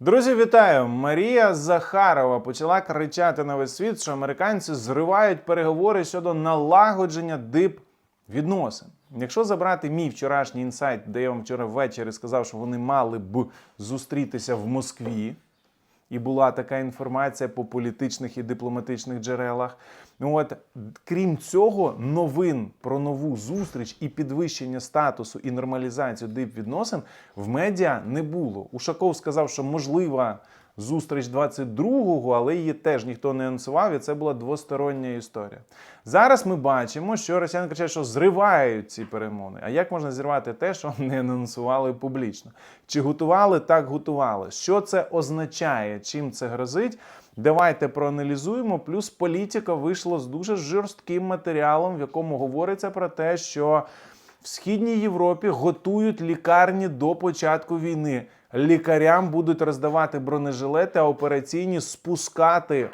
Друзі, вітаю! Марія Захарова почала кричати на весь світ, що американці зривають переговори щодо налагодження дип відносин. Якщо забрати мій вчорашній інсайт, де я вам вчора ввечері сказав, що вони мали б зустрітися в Москві, і була така інформація по політичних і дипломатичних джерелах. Ну от, крім цього, новин про нову зустріч і підвищення статусу і нормалізацію дипвідносин в медіа не було. Ушаков сказав, що можлива зустріч 22-го, але її теж ніхто не анонсував, і це була двостороння історія. Зараз ми бачимо, що росіяни кричать, що зривають ці перемовини. А як можна зірвати те, що не анонсували публічно? Чи готували? Так готували. Що це означає? Чим це грозить? Давайте проаналізуємо. Плюс політика вийшла з дуже жорстким матеріалом, в якому говориться про те, що в східній Європі готують лікарні до початку війни. Лікарям будуть роздавати бронежилети, а операційні спускати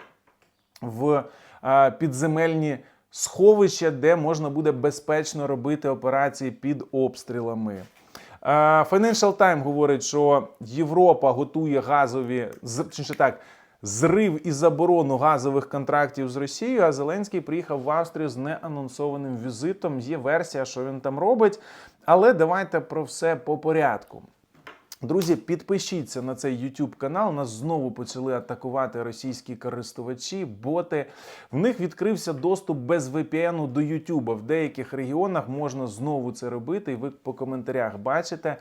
в е, підземельні сховища, де можна буде безпечно робити операції під обстрілами. Е, Financial Times говорить, що Європа готує газові точніше так. Зрив і заборону газових контрактів з Росією, а Зеленський приїхав в Австрію з неанонсованим візитом. Є версія, що він там робить. Але давайте про все по порядку. Друзі, підпишіться на цей YouTube канал. Нас знову почали атакувати російські користувачі, боти. В них відкрився доступ без VPN до YouTube. В деяких регіонах можна знову це робити, і ви по коментарях бачите.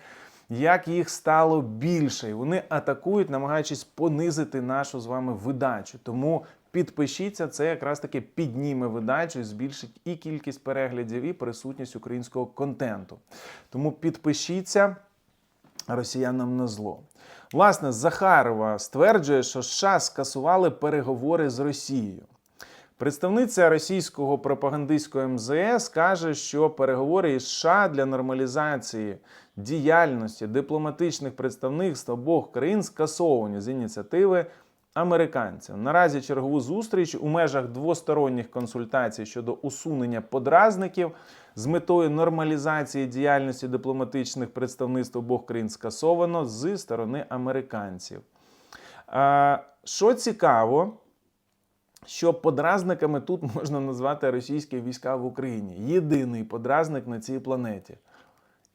Як їх стало більше, і вони атакують, намагаючись понизити нашу з вами видачу. Тому підпишіться, це якраз таки підніме видачу, збільшить і кількість переглядів, і присутність українського контенту. Тому підпишіться росіянам на зло. Власне, Захарова стверджує, що США скасували переговори з Росією. Представниця російського пропагандистського МЗС каже, що переговори із США для нормалізації діяльності дипломатичних представництв обох країн скасовані з ініціативи американців. Наразі чергову зустріч у межах двосторонніх консультацій щодо усунення подразників з метою нормалізації діяльності дипломатичних представництв обох країн скасовано з сторони американців. Що цікаво, що подразниками тут можна назвати російські війська в Україні. Єдиний подразник на цій планеті.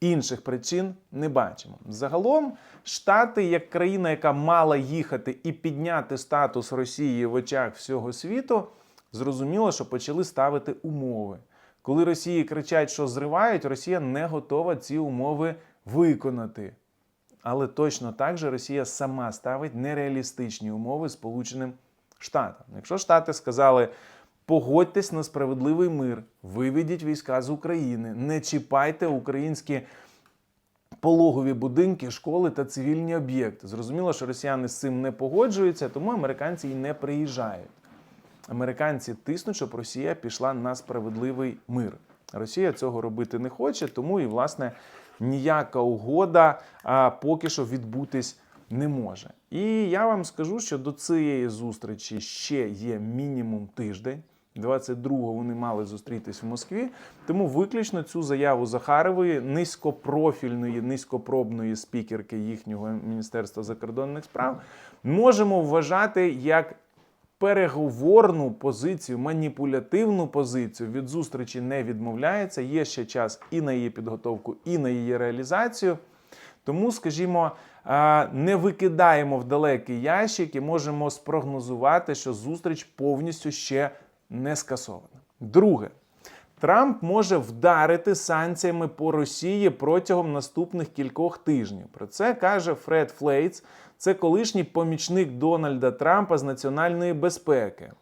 Інших причин не бачимо. Загалом, Штати, як країна, яка мала їхати і підняти статус Росії в очах всього світу, зрозуміло, що почали ставити умови. Коли Росії кричать, що зривають, Росія не готова ці умови виконати. Але точно так же Росія сама ставить нереалістичні умови Сполученим Штатам. Якщо Штати сказали, погодьтесь на справедливий мир, виведіть війська з України, не чіпайте українські пологові будинки, школи та цивільні об'єкти. Зрозуміло, що росіяни з цим не погоджуються, тому американці й не приїжджають. Американці тиснуть, щоб Росія пішла на справедливий мир. Росія цього робити не хоче, тому і власне ніяка угода а, поки що відбутись не може. І я вам скажу, що до цієї зустрічі ще є мінімум тиждень. 22-го вони мали зустрітись в Москві. Тому виключно цю заяву Захарової, низькопрофільної, низькопробної спікерки їхнього Міністерства закордонних справ, можемо вважати як переговорну позицію, маніпулятивну позицію від зустрічі не відмовляється. Є ще час і на її підготовку, і на її реалізацію. Тому, скажімо, не викидаємо в далекий ящик і можемо спрогнозувати, що зустріч повністю ще не скасована. Друге, Трамп може вдарити санкціями по Росії протягом наступних кількох тижнів. Про це каже Фред Флейтс, це колишній помічник Дональда Трампа з національної безпеки.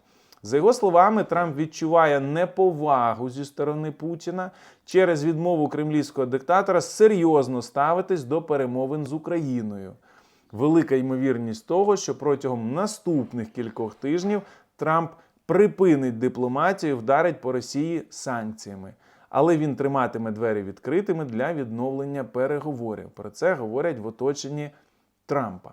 За його словами, Трамп відчуває неповагу зі сторони Путіна через відмову кремлівського диктатора серйозно ставитись до перемовин з Україною. Велика ймовірність того, що протягом наступних кількох тижнів Трамп припинить дипломатію, вдарить по Росії санкціями. Але він триматиме двері відкритими для відновлення переговорів. Про це говорять в оточенні Трампа.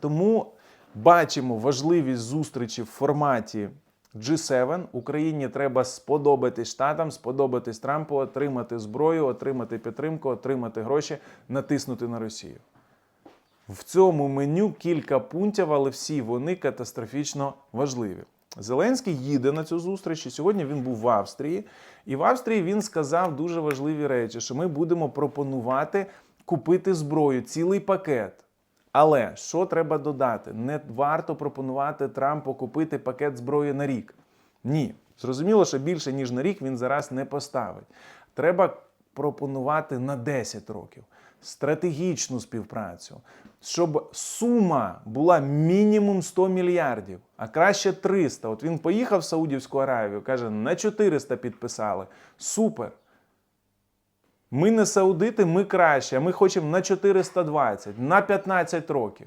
Тому бачимо важливість зустрічі в форматі G7. Україні треба сподобатись Штатам, сподобатись Трампу, отримати зброю, отримати підтримку, отримати гроші, натиснути на Росію. В цьому меню кілька пунктів, але всі вони катастрофічно важливі. Зеленський їде на цю зустріч. і Сьогодні він був в Австрії, і в Австрії він сказав дуже важливі речі: що ми будемо пропонувати купити зброю, цілий пакет. Але що треба додати? Не варто пропонувати Трампу купити пакет зброї на рік. Ні. Зрозуміло, що більше ніж на рік він зараз не поставить. Треба пропонувати на 10 років стратегічну співпрацю, щоб сума була мінімум 100 мільярдів, а краще 300. От він поїхав в Саудівську Аравію, каже, на 400 підписали. Супер. Ми не саудити, ми краще, а ми хочемо на 420, на 15 років.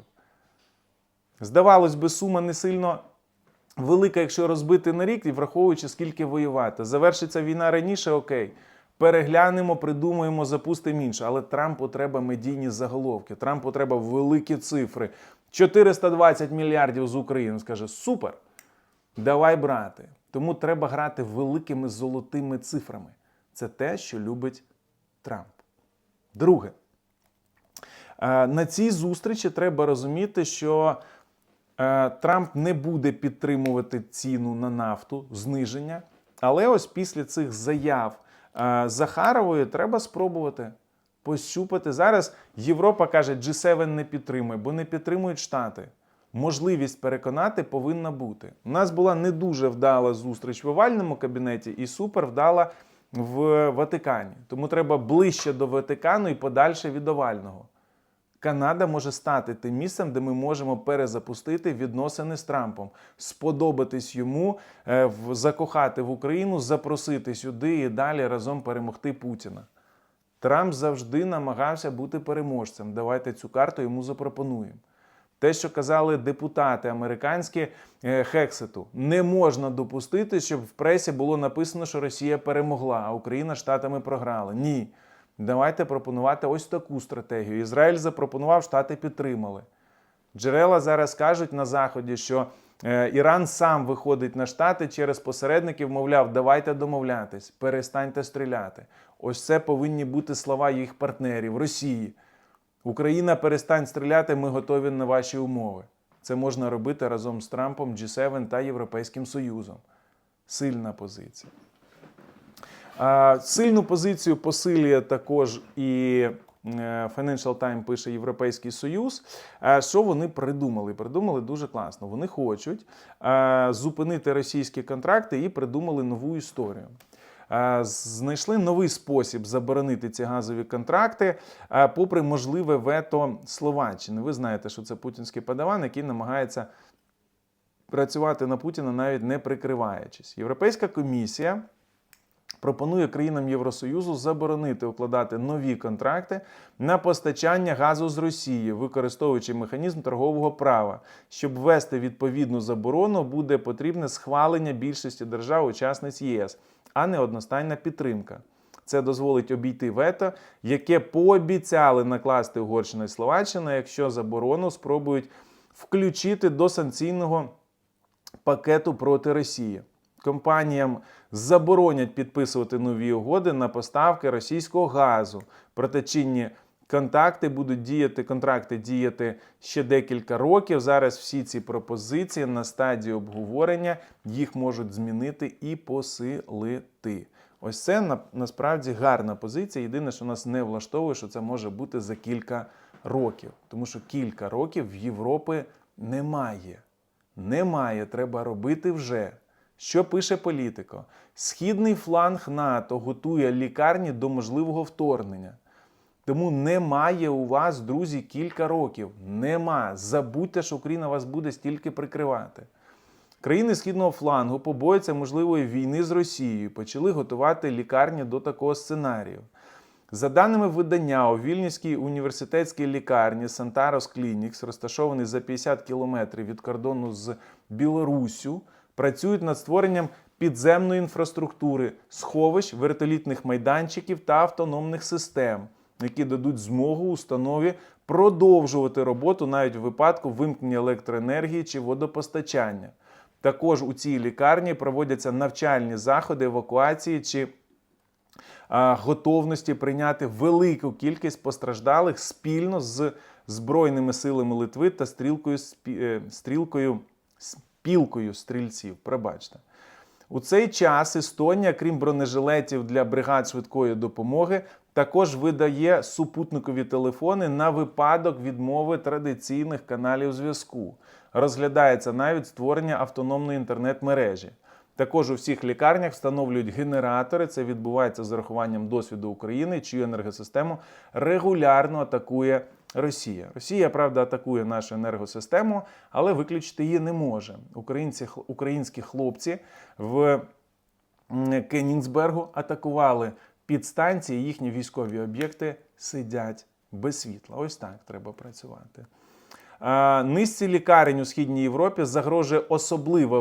Здавалось би, сума не сильно велика, якщо розбити на рік, і враховуючи, скільки воювати. Завершиться війна раніше, окей. Переглянемо, придумаємо, запустимо інше. Але Трампу треба медійні заголовки. Трампу треба великі цифри. 420 мільярдів з України. Скаже, супер, давай брати. Тому треба грати великими золотими цифрами. Це те, що любить Трамп. Друге, е, на цій зустрічі треба розуміти, що е, Трамп не буде підтримувати ціну на нафту, зниження. Але ось після цих заяв е, Захарової треба спробувати пощупати. Зараз Європа каже, G7 не підтримує, бо не підтримують Штати. Можливість переконати повинна бути. У нас була не дуже вдала зустріч в овальному кабінеті і супер вдала в Ватикані. Тому треба ближче до Ватикану і подальше від овального. Канада може стати тим місцем, де ми можемо перезапустити відносини з Трампом, сподобатись йому, е, закохати в Україну, запросити сюди і далі разом перемогти Путіна. Трамп завжди намагався бути переможцем. Давайте цю карту йому запропонуємо. Те, що казали депутати американські е, Хексету, не можна допустити, щоб в пресі було написано, що Росія перемогла, а Україна штатами програла. Ні. Давайте пропонувати ось таку стратегію. Ізраїль запропонував, штати підтримали. Джерела зараз кажуть на заході, що е, Іран сам виходить на штати через посередників, мовляв, давайте домовлятись, перестаньте стріляти. Ось це повинні бути слова їх партнерів Росії. Україна перестань стріляти, ми готові на ваші умови. Це можна робити разом з Трампом, G7 та Європейським Союзом. Сильна позиція. Сильну позицію посилює також і е, Financial Times пише Європейський Союз. Що вони придумали? Придумали дуже класно. Вони хочуть зупинити російські контракти і придумали нову історію. Е, Знайшли новий спосіб заборонити ці газові контракти, е, попри можливе вето Словаччини. Ви знаєте, що це путінський подаван, який намагається працювати на Путіна навіть не прикриваючись. Європейська комісія пропонує країнам Євросоюзу заборонити укладати нові контракти на постачання газу з Росії, використовуючи механізм торгового права. Щоб ввести відповідну заборону, буде потрібне схвалення більшості держав-учасниць ЄС, а не одностайна підтримка. Це дозволить обійти вето, яке пообіцяли накласти Угорщина і Словаччина, якщо заборону спробують включити до санкційного пакету проти Росії. Компаніям заборонять підписувати нові угоди на поставки російського газу. Проте чинні контакти будуть діяти, контракти діяти ще декілька років. Зараз всі ці пропозиції на стадії обговорення їх можуть змінити і посилити. Ось це на, насправді гарна позиція. Єдине, що нас не влаштовує, що це може бути за кілька років. Тому що кілька років в Європи немає. Немає, треба робити вже. Що пише політико? Східний фланг НАТО готує лікарні до можливого вторгнення. Тому немає у вас, друзі, кілька років. Нема. Забудьте, що Україна вас буде стільки прикривати. Країни східного флангу побоюються можливої війни з Росією, почали готувати лікарні до такого сценарію. За даними видання, у Вільнюській університетській лікарні Сантарос Клінікс, розташований за 50 кілометрів від кордону з Білоруссю, працюють над створенням підземної інфраструктури, сховищ, вертолітних майданчиків та автономних систем, які дадуть змогу установі продовжувати роботу навіть у випадку вимкнення електроенергії чи водопостачання. Також у цій лікарні проводяться навчальні заходи евакуації чи а, готовності прийняти велику кількість постраждалих спільно з Збройними силами Литви та стрілкою, е, стрілкою спілкою стрільців. Пробачте. У цей час Естонія, крім бронежилетів для бригад швидкої допомоги, також видає супутникові телефони на випадок відмови традиційних каналів зв'язку. Розглядається навіть створення автономної інтернет-мережі. Також у всіх лікарнях встановлюють генератори. Це відбувається з урахуванням досвіду України, чию енергосистему регулярно атакує Росія. Росія, правда, атакує нашу енергосистему, але виключити її не може. Українці, українські хлопці в Кенінсбергу атакували підстанції, їхні військові об'єкти сидять без світла. Ось так треба працювати. Низці лікарень у східній Європі загрожує особлива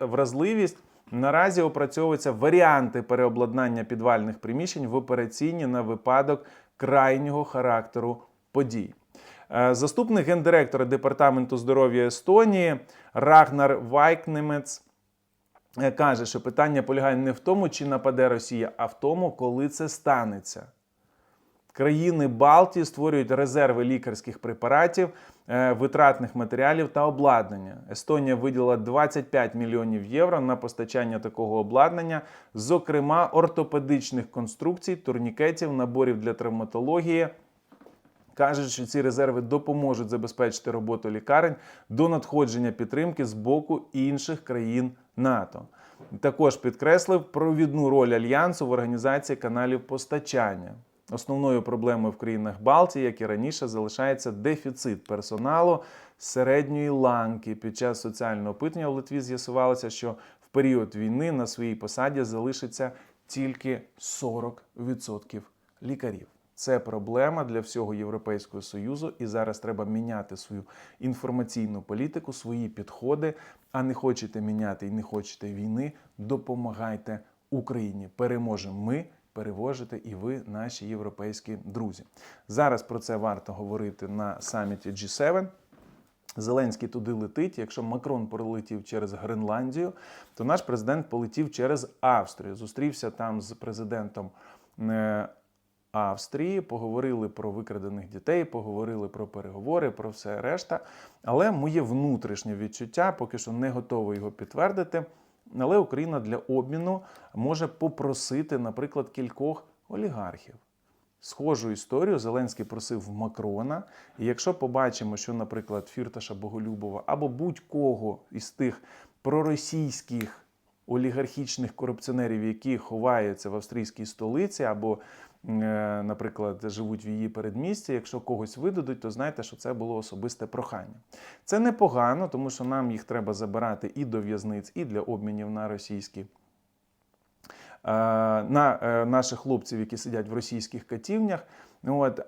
вразливість. Наразі опрацьовуються варіанти переобладнання підвальних приміщень в операційні на випадок крайнього характеру подій. Е, Заступник гендиректора департаменту здоров'я Естонії Рагнар Вайкнемец е, каже, що питання полягає не в тому, чи нападе Росія, а в тому, коли це станеться. Країни Балтії створюють резерви лікарських препаратів, е, витратних матеріалів та обладнання. Естонія виділила 25 мільйонів євро на постачання такого обладнання, зокрема ортопедичних конструкцій, турнікетів, наборів для травматології. Кажуть, що ці резерви допоможуть забезпечити роботу лікарень до надходження підтримки з боку інших країн НАТО. Також підкреслив провідну роль альянсу в організації каналів постачання. Основною проблемою в країнах Балтії, як і раніше, залишається дефіцит персоналу середньої ланки. Під час соціального опитування в Литві з'ясувалося, що в період війни на своїй посаді залишиться тільки 40% лікарів. Це проблема для всього Європейського Союзу, і зараз треба міняти свою інформаційну політику, свої підходи. А не хочете міняти і не хочете війни, допомагайте Україні. Переможемо ми, переможете і ви, наші європейські друзі. Зараз про це варто говорити на саміті G7. Зеленський туди летить. Якщо Макрон пролетів через Гренландію, то наш президент полетів через Австрію. Зустрівся там з президентом е, Австрії, поговорили про викрадених дітей, поговорили про переговори, про все решта. Але моє внутрішнє відчуття поки що не готове його підтвердити. Але Україна для обміну може попросити, наприклад, кількох олігархів. Схожу історію Зеленський просив Макрона. І якщо побачимо, що, наприклад, Фірташа Боголюбова або будь-кого із тих проросійських олігархічних корупціонерів, які ховаються в австрійській столиці, або, наприклад, живуть в її передмісті, якщо когось видадуть, то знайте, що це було особисте прохання. Це непогано, тому що нам їх треба забирати і до в'язниць, і для обмінів на російські е, на е, наших хлопців, які сидять в російських катівнях. От, е,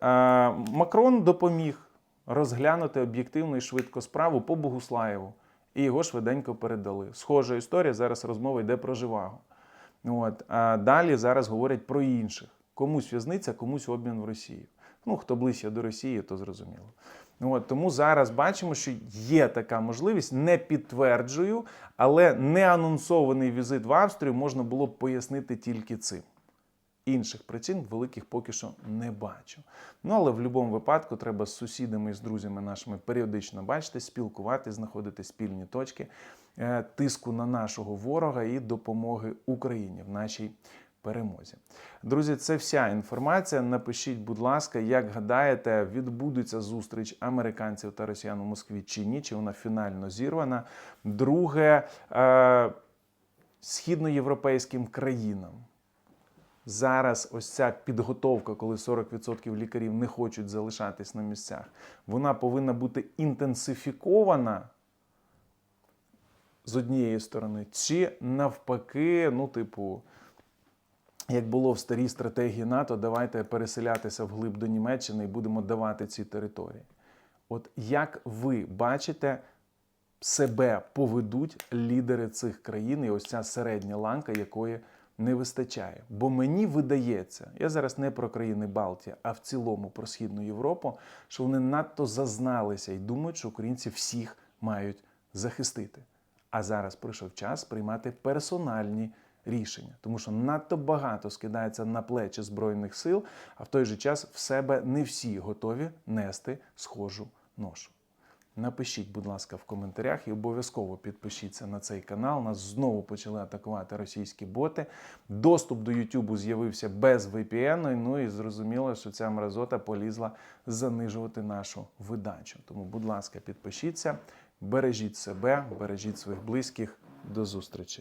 Макрон допоміг розглянути об'єктивно і швидко справу по Богуслаєву, і його швиденько передали. Схожа історія, зараз розмова йде про живагу. От, а далі зараз говорять про інших. Комусь в'язниця, комусь обмін в Росію. Ну, хто ближче до Росії, то зрозуміло. От, тому зараз бачимо, що є така можливість, не підтверджую, але неанонсований візит в Австрію можна було б пояснити тільки цим. Інших причин великих поки що не бачу. Ну але в будь-якому випадку треба з сусідами і з друзями нашими періодично бачити, спілкувати, знаходити спільні точки е, тиску на нашого ворога і допомоги Україні в нашій перемозі. Друзі, це вся інформація. Напишіть, будь ласка, як гадаєте, відбудеться зустріч американців та росіян у Москві чи ні? Чи вона фінально зірвана? Друге, е, східноєвропейським країнам. Зараз ось ця підготовка, коли 40% лікарів не хочуть залишатись на місцях, вона повинна бути інтенсифікована з однієї сторони, чи навпаки, ну, типу, як було в старій стратегії НАТО, давайте переселятися вглиб до Німеччини і будемо давати ці території. От як ви бачите, себе поведуть лідери цих країн, і ось ця середня ланка, якої не вистачає. Бо мені видається, я зараз не про країни Балтії, а в цілому про Східну Європу, що вони надто зазналися і думають, що українці всіх мають захистити. А зараз прийшов час приймати персональні рішення, тому що надто багато скидається на плечі збройних сил, а в той же час в себе не всі готові нести схожу ношу. Напишіть, будь ласка, в коментарях і обов'язково підпишіться на цей канал. Нас знову почали атакувати російські боти. Доступ до YouTube з'явився без VPN, ну і зрозуміло, що ця мразота полізла занижувати нашу видачу. Тому, будь ласка, підпишіться, бережіть себе, бережіть своїх близьких. До зустрічі!